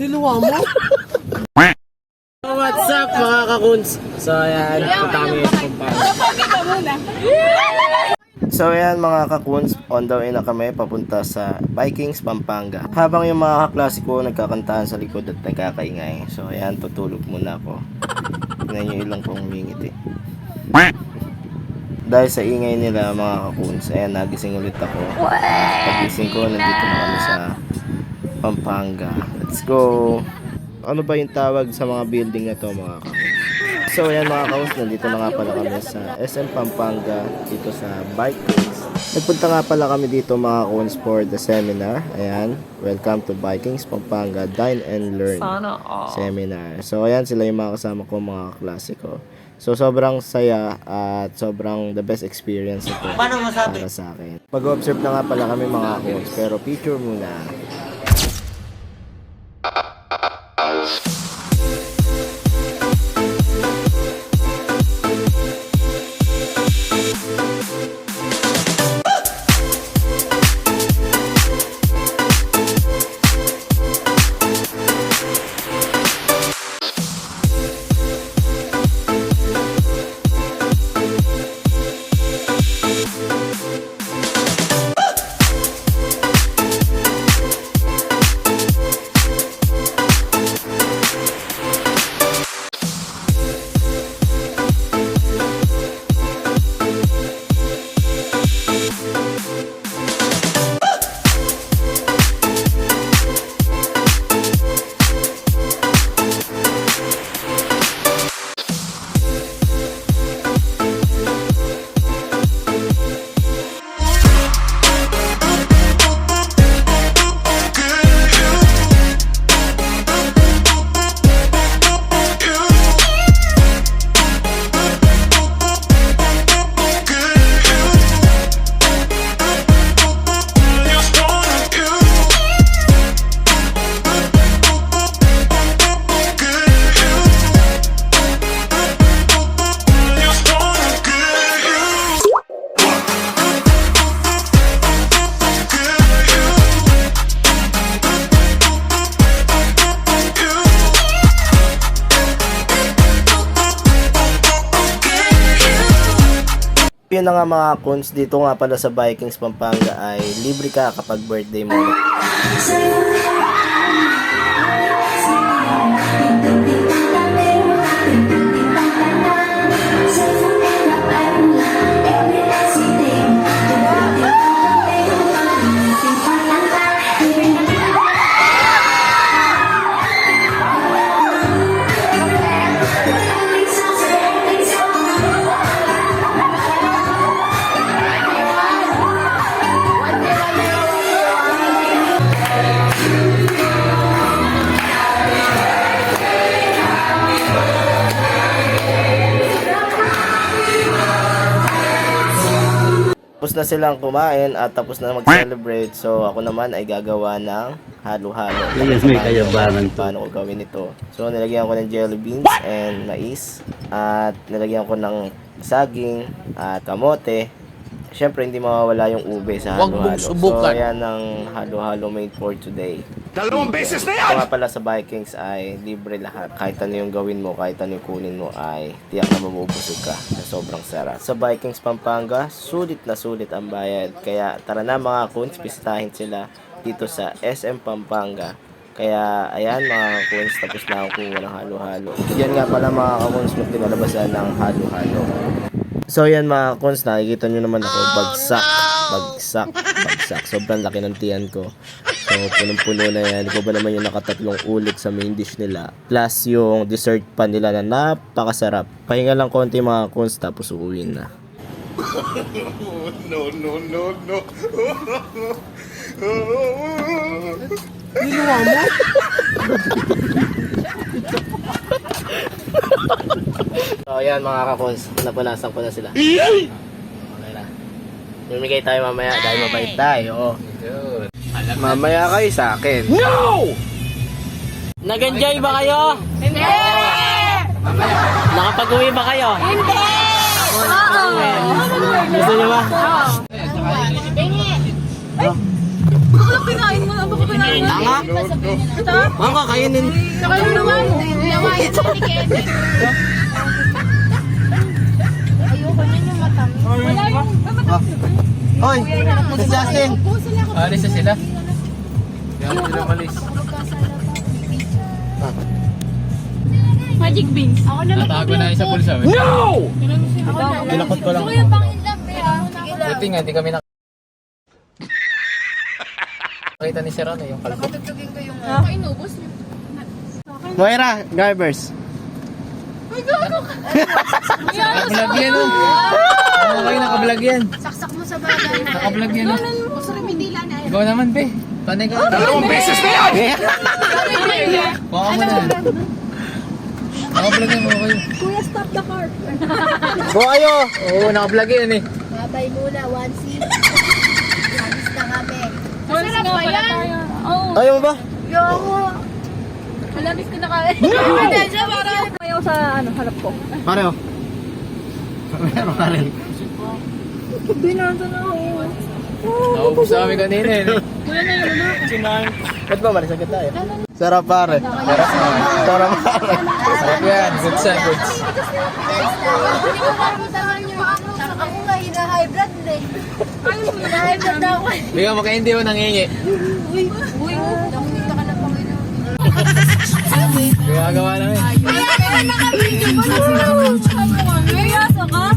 Niluwa mo? What's up mga kakuns? So ayan, punta kami sa. So ayan mga kakuns, on the way na kami papunta sa Vikings, Pampanga. Habang yung mga kaklase ko nagkakantahan sa likod at nagkakaingay. So ayan, tutulog muna ako. Tingnan nyo ilang kong humingiti. Dahil sa ingay nila mga kakuns, ayan, nagising ulit ako. Pagising ko, nandito na kami sa Pampanga. Let's go! Ano ba yung tawag sa mga building na to mga kakuns? So ayan mga kaus, nandito na nga pala kami sa SM Pampanga dito sa Bike Race. Nagpunta nga pala kami dito mga kaus for the seminar. Ayan, welcome to Vikings Pampanga Dine and Learn Seminar. So ayan sila yung mga kasama ko mga klase ko. So sobrang saya at sobrang the best experience ito para sa akin. Mag-observe na nga pala kami mga kaus pero picture muna. Yun na nga mga cons, dito nga pala sa Vikings Pampanga ay libre ka kapag birthday mo. na silang kumain at tapos na mag-celebrate. So ako naman ay gagawa ng halo-halo. Yan, may kayabangan to. Paano ko gawin ito? So nilagyan ko ng jelly beans and mais. At nilagyan ko ng saging at kamote. Siyempre hindi mawawala yung ube sa Huwag halo-halo. mong subukan. So yan ang halo-halo made for today. Dalawang beses na Ito nga pala sa Vikings ay libre lahat. Kahit ano yung gawin mo, kahit ano yung kunin mo ay tiyak na mabubusog ka na sobrang sarap. Sa Vikings Pampanga, sulit na sulit ang bayad. Kaya tara na mga kuns, bisitahin sila dito sa SM Pampanga. Kaya ayan mga kuns, tapos na ako kuha ng halo-halo. Yan nga pala mga kuns, magtinalabasan ng halo-halo. So yan mga cons, nakikita nyo naman ako bagsak, bagsak, bagsak. Sobrang laki ng tiyan ko. So punong-puno na yan. Ikaw ba naman yung nakatatlong ulit sa main dish nila. Plus yung dessert pa nila na napakasarap. Pahinga lang konti mga cons tapos uuwiin na. No, no, no, no. Niluwa mo? so ayan mga kakons, napunasan ko na sila. Okay na. Mimigay tayo mamaya dahil mabait tayo. Oh. Mamaya kayo sa akin. No! Nag-enjoy ba kayo? Hindi! Nakapag-uwi ba kayo? Hindi! Oo! Gusto niyo ba? Baka pinain mo baka pinain mo na. Tanga? Ito? Ang kakainin. Saka yun naman. Nawayan sa ni Hoy, si Justin. Alis na sila. Hindi ako sila malis. Magic beans. Ako na Natago na yung sa pulsa. eh. Nilakot ko lang. Gusto ko yung pang in love eh. ah. Buti nga, di kami nak... Nakita ni Serrano yung kalbo. Patugtugin ko yung... Ah? Inubos niyo. Moira, garbers. Nakablog yan oh. Ano kayo nakablog yan? Saksak mo sa bagay. Nakablog yan oh. Gusto rin Mindila na. Ikaw naman pe. Panay ka. Dalawang beses na yan! Baka mo na. Nakablog yan mo kayo. Kuya, stop the car. Go ayo. Oo, nakablog yan eh. Babay muna, one seat. Alis na kami. Masarap ba yan? Oo. Ayaw mo ba? Yoko. Malamis ko na. Hindi, siya parang... Ayaw sa ano, halap ko. Pareho. Meron ka rin. Binasa na ako. Naubos sa amin kanina eh. Kuya na yun na. Ba't ba marisagit tayo? Sarap pare. Sarap pare. Sarap yan. Good son, goods. Guys, hindi ko maramdaman yung ano. Ako nga, hina-high blood eh. Hina-high blood na ako. Bigyan mo kayo hindi mo nangingi. Uy, uy, ka Panginoon. Gagawa namin. Kaya, kaya nakabigyan mo na. Kaya ka?